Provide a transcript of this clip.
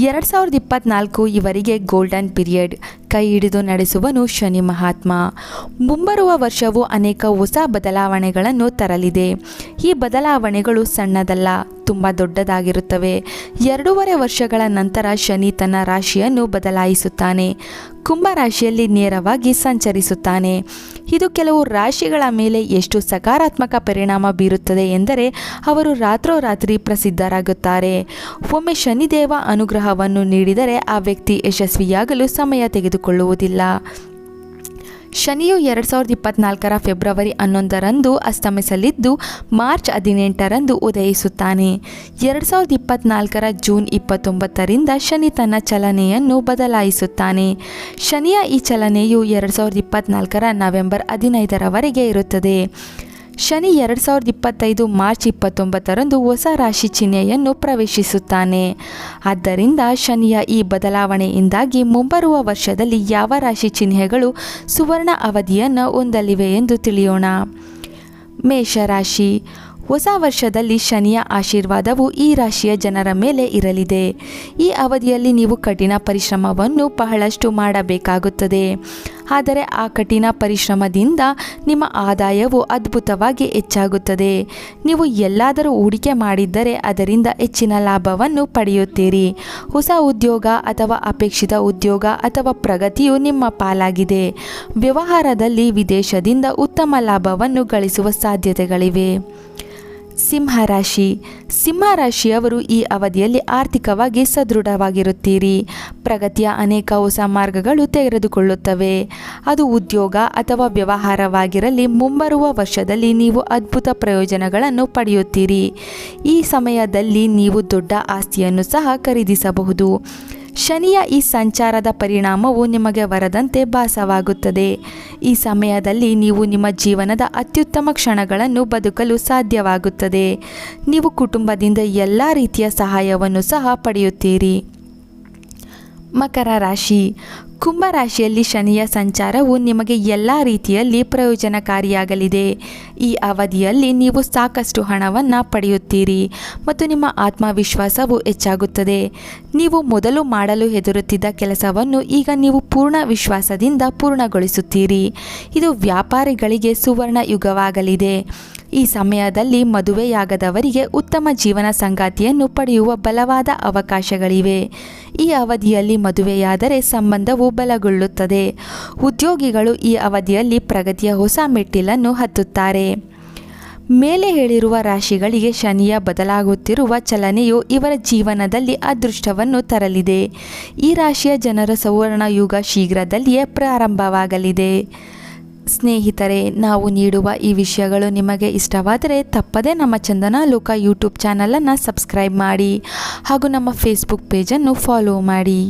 ಎರಡು ಸಾವಿರದ ಇಪ್ಪತ್ತ್ನಾಲ್ಕು ಇವರಿಗೆ ಗೋಲ್ಡನ್ ಪೀರಿಯಡ್ ಕೈ ಹಿಡಿದು ನಡೆಸುವನು ಶನಿ ಮಹಾತ್ಮ. ಮುಂಬರುವ ವರ್ಷವು ಅನೇಕ ಹೊಸ ಬದಲಾವಣೆಗಳನ್ನು ತರಲಿದೆ. ಈ ಬದಲಾವಣೆಗಳು ಸಣ್ಣದಲ್ಲ, ತುಂಬ ದೊಡ್ಡದಾಗಿರುತ್ತವೆ. ಎರಡೂವರೆ ವರ್ಷಗಳ ನಂತರ ಶನಿ ತನ್ನ ರಾಶಿಯನ್ನು ಬದಲಾಯಿಸುತ್ತಾನೆ. ಕುಂಭ ರಾಶಿಯಲ್ಲಿ ನೇರವಾಗಿ ಸಂಚರಿಸುತ್ತಾನೆ. ಇದು ಕೆಲವು ರಾಶಿಗಳ ಮೇಲೆ ಎಷ್ಟು ಸಕಾರಾತ್ಮಕ ಪರಿಣಾಮ ಬೀರುತ್ತದೆ ಎಂದರೆ ಅವರು ರಾತ್ರೋರಾತ್ರಿ ಪ್ರಸಿದ್ಧರಾಗುತ್ತಾರೆ. ಒಮ್ಮೆ ಶನಿದೇವ ಅನುಗ್ರಹವನ್ನು ನೀಡಿದರೆ ಆ ವ್ಯಕ್ತಿ ಯಶಸ್ವಿಯಾಗಲು ಸಮಯ ತೆಗೆದುಕೊಳ್ಳುವುದಿಲ್ಲ. ಶನಿಯು ಎರಡು ಸಾವಿರದ ಇಪ್ಪತ್ನಾಲ್ಕರ ಫೆಬ್ರವರಿ ಹನ್ನೊಂದರಂದು ಅಸ್ತಮಿಸಲಿದ್ದು ಮಾರ್ಚ್ ಹದಿನೆಂಟರಂದು ಉದಯಿಸುತ್ತಾನೆ. ಎರಡು ಸಾವಿರದ ಇಪ್ಪತ್ನಾಲ್ಕರ ಜೂನ್ ಇಪ್ಪತ್ತೊಂಬತ್ತರಿಂದ ಶನಿ ತನ್ನ ಚಲನೆಯನ್ನು ಬದಲಾಯಿಸುತ್ತಾನೆ. ಶನಿಯ ಈ ಚಲನೆಯು ಎರಡು ಸಾವಿರದ ಇಪ್ಪತ್ನಾಲ್ಕರ ನವೆಂಬರ್ ಹದಿನೈದರವರೆಗೆ ಇರುತ್ತದೆ. ಶನಿ ಎರಡು ಸಾವಿರದ ಇಪ್ಪತ್ತೈದು ಮಾರ್ಚ್ ಇಪ್ಪತ್ತೊಂಬತ್ತರಂದು ಹೊಸ ರಾಶಿ ಚಿಹ್ನೆಯನ್ನು ಪ್ರವೇಶಿಸುತ್ತಾನೆ. ಆದ್ದರಿಂದ ಶನಿಯ ಈ ಬದಲಾವಣೆಯಿಂದಾಗಿ ಮುಂಬರುವ ವರ್ಷದಲ್ಲಿ ಯಾವ ರಾಶಿ ಚಿಹ್ನೆಗಳು ಸುವರ್ಣ ಅವಧಿಯನ್ನು ಹೊಂದಲಿವೆ ಎಂದು ತಿಳಿಯೋಣ. ಮೇಷರಾಶಿ ಹೊಸ ವರ್ಷದಲ್ಲಿ ಶನಿಯ ಆಶೀರ್ವಾದವು ಈ ರಾಶಿಯ ಜನರ ಮೇಲೆ ಇರಲಿದೆ. ಈ ಅವಧಿಯಲ್ಲಿ ನೀವು ಕಠಿಣ ಪರಿಶ್ರಮವನ್ನು ಬಹಳಷ್ಟು ಮಾಡಬೇಕಾಗುತ್ತದೆ. ಆದರೆ ಆ ಕಠಿಣ ಪರಿಶ್ರಮದಿಂದ ನಿಮ್ಮ ಆದಾಯವು ಅದ್ಭುತವಾಗಿ ಹೆಚ್ಚಾಗುತ್ತದೆ. ನೀವು ಎಲ್ಲಾದರೂ ಹೂಡಿಕೆ ಮಾಡಿದ್ದರೆ ಅದರಿಂದ ಹೆಚ್ಚಿನ ಲಾಭವನ್ನು ಪಡೆಯುತ್ತೀರಿ. ಹೊಸ ಉದ್ಯೋಗ ಅಥವಾ ಅಪೇಕ್ಷಿತ ಉದ್ಯೋಗ ಅಥವಾ ಪ್ರಗತಿಯು ನಿಮ್ಮ ಪಾಲಾಗಿದೆ. ವ್ಯವಹಾರದಲ್ಲಿ ವಿದೇಶದಿಂದ ಉತ್ತಮ ಲಾಭವನ್ನು ಗಳಿಸುವ ಸಾಧ್ಯತೆಗಳಿವೆ. ಸಿಂಹರಾಶಿ. ಸಿಂಹರಾಶಿಯವರು ಈ ಅವಧಿಯಲ್ಲಿ ಆರ್ಥಿಕವಾಗಿ ಸದೃಢವಾಗಿರುತ್ತೀರಿ. ಪ್ರಗತಿಯ ಅನೇಕ ಹೊಸ ಮಾರ್ಗಗಳು ತೆಗೆದುಕೊಳ್ಳುತ್ತವೆ ಅದು ಉದ್ಯೋಗ ಅಥವಾ ವ್ಯವಹಾರವಾಗಿರಲಿ, ಮುಂಬರುವ ವರ್ಷದಲ್ಲಿ ನೀವು ಅದ್ಭುತ ಪ್ರಯೋಜನಗಳನ್ನು ಪಡೆಯುತ್ತೀರಿ. ಈ ಸಮಯದಲ್ಲಿ ನೀವು ದೊಡ್ಡ ಆಸ್ತಿಯನ್ನು ಸಹ ಖರೀದಿಸಬಹುದು. ಶನಿಯ ಈ ಸಂಚಾರದ ಪರಿಣಾಮವು ನಿಮಗೆ ವರದಂತೆ ಭಾಸವಾಗುತ್ತದೆ. ಈ ಸಮಯದಲ್ಲಿ ನೀವು ನಿಮ್ಮ ಜೀವನದ ಅತ್ಯುತ್ತಮ ಕ್ಷಣಗಳನ್ನು ಬದುಕಲು ಸಾಧ್ಯವಾಗುತ್ತದೆ. ನೀವು ಕುಟುಂಬದಿಂದ ಎಲ್ಲ ರೀತಿಯ ಸಹಾಯವನ್ನು ಸಹ ಪಡೆಯುತ್ತೀರಿ. ಮಕರ ರಾಶಿ. ಕುಂಭ ರಾಶಿಯಲ್ಲಿ ಶನಿಯ ಸಂಚಾರವು ನಿಮಗೆ ಎಲ್ಲ ರೀತಿಯಲ್ಲಿ ಪ್ರಯೋಜನಕಾರಿಯಾಗಲಿದೆ. ಈ ಅವಧಿಯಲ್ಲಿ ನೀವು ಸಾಕಷ್ಟು ಹಣವನ್ನು ಪಡೆಯುತ್ತೀರಿ ಮತ್ತು ನಿಮ್ಮ ಆತ್ಮವಿಶ್ವಾಸವು ಹೆಚ್ಚಾಗುತ್ತದೆ. ನೀವು ಮೊದಲು ಮಾಡಲು ಹೆದರುತ್ತಿದ್ದ ಕೆಲಸವನ್ನು ಈಗ ನೀವು ಪೂರ್ಣ ವಿಶ್ವಾಸದಿಂದ ಪೂರ್ಣಗೊಳಿಸುತ್ತೀರಿ. ಇದು ವ್ಯಾಪಾರಿಗಳಿಗೆ ಸುವರ್ಣ ಯುಗವಾಗಲಿದೆ. ಈ ಸಮಯದಲ್ಲಿ ಮದುವೆಯಾಗದವರಿಗೆ ಉತ್ತಮ ಜೀವನ ಸಂಗಾತಿಯನ್ನು ಪಡೆಯುವ ಬಲವಾದ ಅವಕಾಶಗಳಿವೆ. ಈ ಅವಧಿಯಲ್ಲಿ ಮದುವೆಯಾದರೆ ಸಂಬಂಧವು ಬಲಗೊಳ್ಳುತ್ತದೆ ಉದ್ಯೋಗಿಗಳು ಈ ಅವಧಿಯಲ್ಲಿ ಪ್ರಗತಿಯ ಹೊಸ ಮೆಟ್ಟಿಲನ್ನು ಹತ್ತುತ್ತಾರೆ. ಮೇಲೆ ಹೇಳಿರುವ ರಾಶಿಗಳಿಗೆ ಶನಿಯ ಬದಲಾಗುತ್ತಿರುವ ಚಲನೆಯು ಇವರ ಜೀವನದಲ್ಲಿ ಅದೃಷ್ಟವನ್ನು ತರಲಿದೆ. ಈ ರಾಶಿಯ ಜನರ ಸುವರ್ಣ ಯುಗ ಶೀಘ್ರದಲ್ಲಿಯೇ ಪ್ರಾರಂಭವಾಗಲಿದೆ. ಸ್ನೇಹಿತರೆ, ನಾವು ನೀಡುವ ಈ ವಿಷಯಗಳು ನಿಮಗೆ ಇಷ್ಟವಾದರೆ ತಪ್ಪದೇ ನಮ್ಮ ಚಂದನ ಲೋಕ ಯೂಟ್ಯೂಬ್ ಚಾನಲನ್ನು ಸಬ್ಸ್ಕ್ರೈಬ್ ಮಾಡಿ ಹಾಗೂ ನಮ್ಮ ಫೇಸ್ಬುಕ್ ಪೇಜನ್ನು ಫಾಲೋ ಮಾಡಿ.